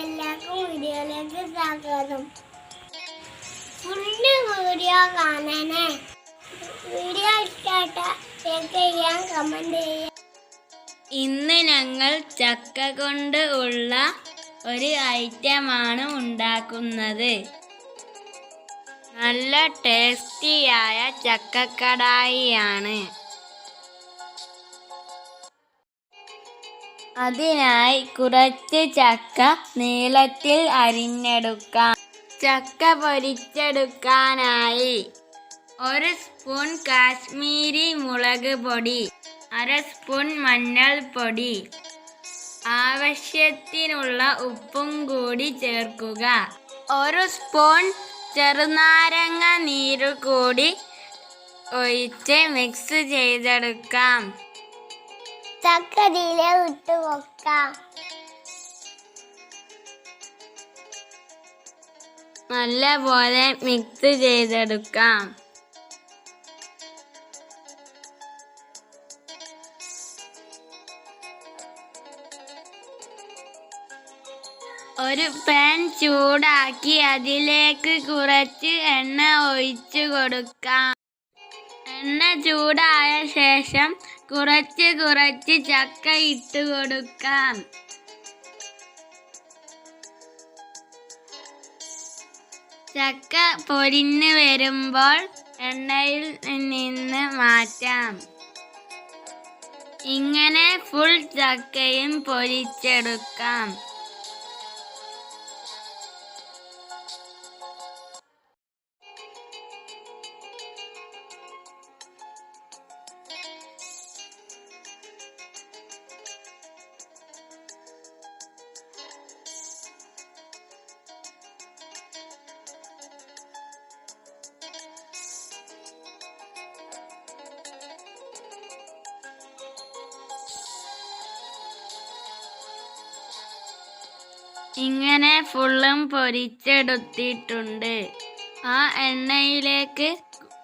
എല്ലാവർക്കും വീഡിയോയിലേക്ക് സ്വാഗതം. ഫുള്ള് വീഡിയോ കാണണേ. വീഡിയോ ഇഷ്ടമായിട്ട ലൈക്ക് ചെയ്യാൻ ചെയ്യാം. ഇന്ന് ഞങ്ങൾ ചക്ക കൊണ്ട് ഉള്ള ഒരു ഐറ്റമാണ് ഉണ്ടാക്കുന്നത്. നല്ല ടേസ്റ്റിയായ ചക്കക്കടായിയാണ്. അതിനായി കുറച്ച് ചക്ക നീളത്തിൽ അരിഞ്ഞെടുക്കാം. ചക്ക പൊരിച്ചെടുക്കാനായി ഒരു സ്പൂൺ കാശ്മീരി മുളക് പൊടി അര സ്പൂൺ മഞ്ഞൾപ്പൊടി. ആവശ്യത്തിനുള്ള ഉപ്പും കൂടി ചേർക്കുക. ഒരു സ്പൂൺ ചെറുനാരങ്ങ നീര് കൂടി ഒഴിച്ച് മിക്സ് ചെയ്തെടുക്കാം. ചക്കതിയിലെ ഇട്ട് വെക്കാം നല്ലപോലെ മിക്സ് ചെയ്തെടുക്കാം. ഒരു പാൻ ചൂടാക്കി അതിലേക്ക് കുറച്ച് എണ്ണ ഒഴിച്ചു കൊടുക്കാം. എണ്ണ ചൂടായ ശേഷം കുറച്ച് കുറച്ച് ചക്ക ഇട്ട് കൊടുക്കാം. ചക്ക പൊരിഞ്ഞ് വരുമ്പോൾ എണ്ണയിൽ നിന്ന് മാറ്റാം. ഇങ്ങനെ ഫുൾ ചക്കയും പൊരിച്ചെടുക്കാം. ഇങ്ങനെ ഫുള്ളും പൊരിച്ചെടുത്തിട്ടുണ്ട്. ആ എണ്ണയിലേക്ക്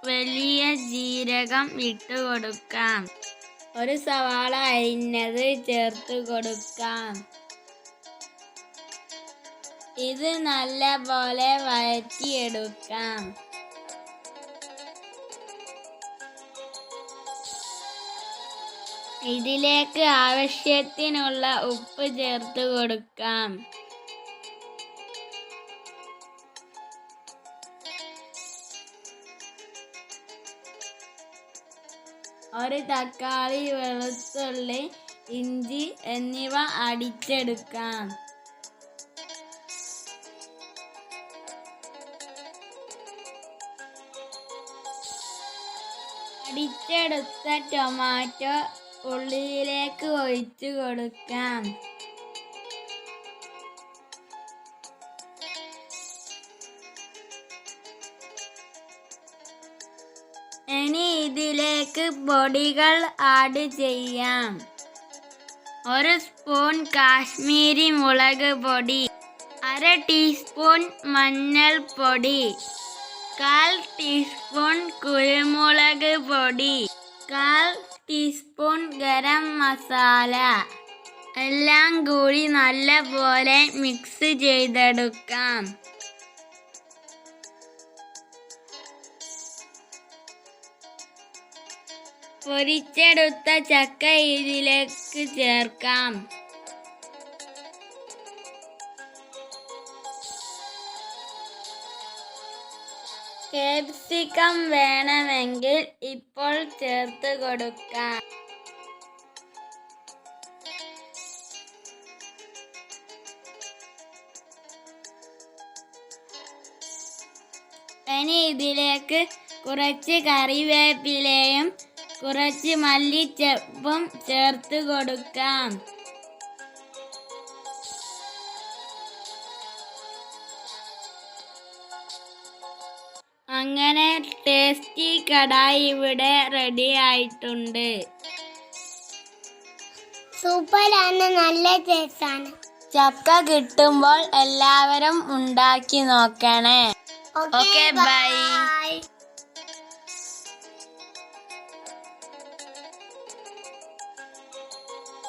വലിയ ജീരകം ഇട്ട് കൊടുക്കാം ഒരു സവാള അരിഞ്ഞത് ചേർത്ത് കൊടുക്കാം. ഇത് നല്ല പോലെ വഴറ്റിയെടുക്കാം. ഇതിലേക്ക് ആവശ്യത്തിനുള്ള ഉപ്പ് ചേർത്ത് കൊടുക്കാം. ഒരു തക്കാളി വെളുത്തുള്ളി ഇഞ്ചി എന്നിവ അടിച്ചെടുക്കാം. അടിച്ചെടുത്ത ടൊമാറ്റോ ഉള്ളിയിലേക്ക് ഒഴിച്ചു കൊടുക്കാം. ഇതിലേക്ക് പൊടികൾ ആഡ് ചെയ്യാം. ഒരു സ്പൂൺ കാശ്മീരി മുളക് പൊടി അര ടീസ്പൂൺ മഞ്ഞൾപ്പൊടി കാൽ ടീസ്പൂൺ കുരുമുളക് പൊടി കാൽ ടീസ്പൂൺ ഗരം മസാല. എല്ലാം കൂടി നല്ലപോലെ മിക്സ് ചെയ്തെടുക്കാം. പൊരിച്ചെടുത്ത ചക്ക ഇതിലേക്ക് ചേർക്കാം. കേപ്സിക്കം വേണമെങ്കിൽ ഇപ്പോൾ ചേർത്ത് കൊടുക്കാം. ഇനി ഇതിലേക്ക് കുറച്ച് കറിവേപ്പിലയും കുറച്ച് മല്ലിച്ചപ്പും ചേർത്ത് കൊടുക്കാം. അങ്ങനെ ടേസ്റ്റി കടായി ഇവിടെ റെഡി ആയിട്ടുണ്ട്. സൂപ്പറാണ് നല്ല ടേസ്റ്റാണ് ചക്ക കിട്ടുമ്പോൾ എല്ലാവരും ഉണ്ടാക്കി നോക്കണേ. Okay bye.